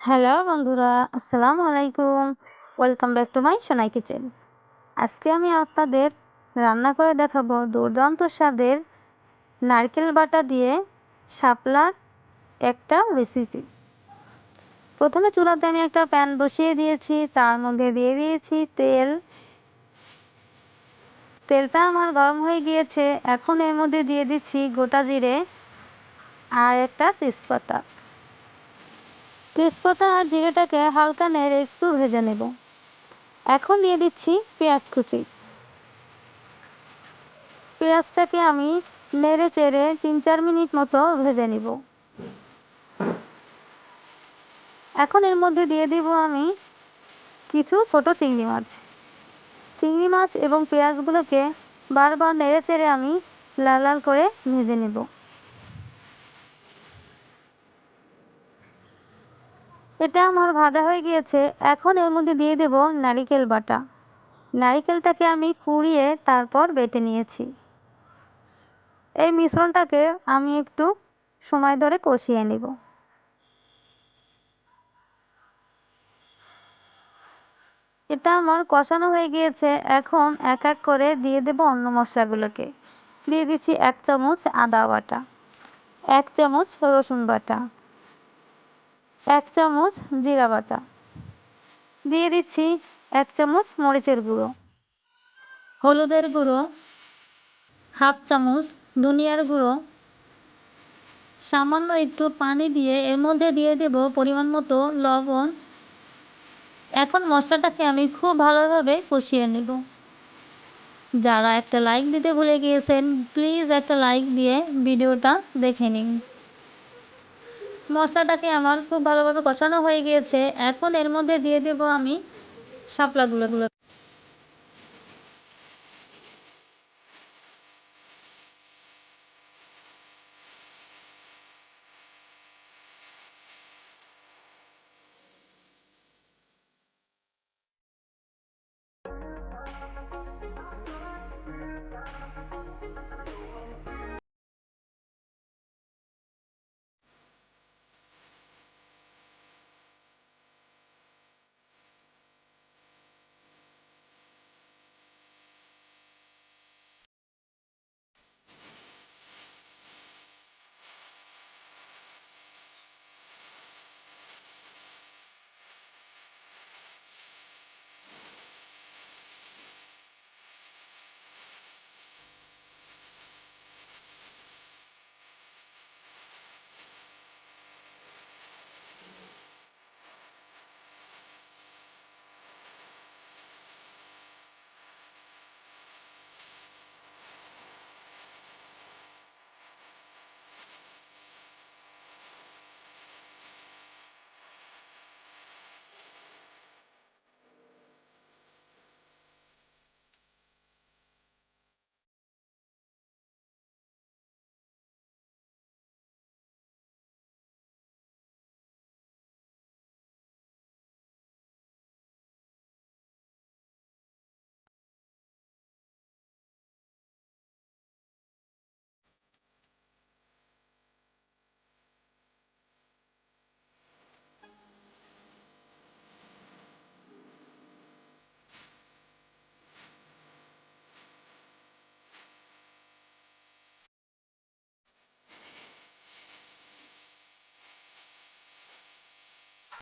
Hello বন্ধুরা, আসসালামু আলাইকুম। Welcome back to my Sonai kitchen আজকে আমি আপনাদের রান্না করে দেখাবো দুর্দান্ত স্বাদের নারকেল বাটা দিয়ে শাপলার একটা রেসিপি প্রথমে চুলাতে আমি একটা প্যান বসিয়ে দিয়েছি, তার মধ্যে দিয়ে দিয়েছি তেল। তেলটা আমার গরম হয়ে গিয়েছে, এখন এর মধ্যে দিয়ে দিচ্ছি গোটা জিরে আর একটা তেজপাতা। তেজপাতা আর জিরেটাকে হালকা নেড়ে একটু ভেজে নেব। এখন দিয়ে দিচ্ছি পেঁয়াজ কুচি। পেঁয়াজটাকে আমি নেড়ে চেড়ে তিন চার মিনিট মতো ভেজে নিব। এখন এর মধ্যে দিয়ে দিব আমি কিছু ছোট চিংড়ি মাছ। চিংড়ি মাছ এবং পেঁয়াজগুলোকে বারবার নেড়ে চেড়ে আমি লাল লাল করে ভেজে নেব। এটা আমার ভাজা হয়ে গিয়েছে। এখন এর মধ্যে দিয়ে দেব নারিকেল বাটা। নারিকেলটাকে আমি কুড়িয়ে তারপর বেটে নিয়েছি। এই মিশ্রণটাকে আমি একটু সময় ধরে কষিয়ে নেব। এটা আমার কষানো হয়ে গিয়েছে। এখন এক এক করে দিয়ে দেব অন্য মশলাগুলোকে। দিয়ে দিচ্ছি এক চামচ আদা বাটা, এক চামচ রসুন বাটা। এক চামচ জিরা বাটা। দিয়ে দিচ্ছি এক চামচ মরিচের গুঁড়ো। হলুদের গুঁড়ো, হাফ চামচ ধনিয়ার গুঁড়ো। সামান্য একটু পানি দিয়ে এর মধ্যে দিয়ে দেব পরিমাণ মতো লবণ। এখন মশলাটাকে আমি খুব ভালোভাবে কষিয়ে নেব। যারা একটা লাইক দিতে ভুলে গিয়েছেন প্লিজ একটা লাইক দিয়ে ভিডিওটা দেখে নিন। মশলাটাকে আমার খুব ভালোভাবে কষানো হয়ে গিয়েছে। এখন এর মধ্যে দিয়ে দেবো আমি শাপলা শাপলাগুলোগুলো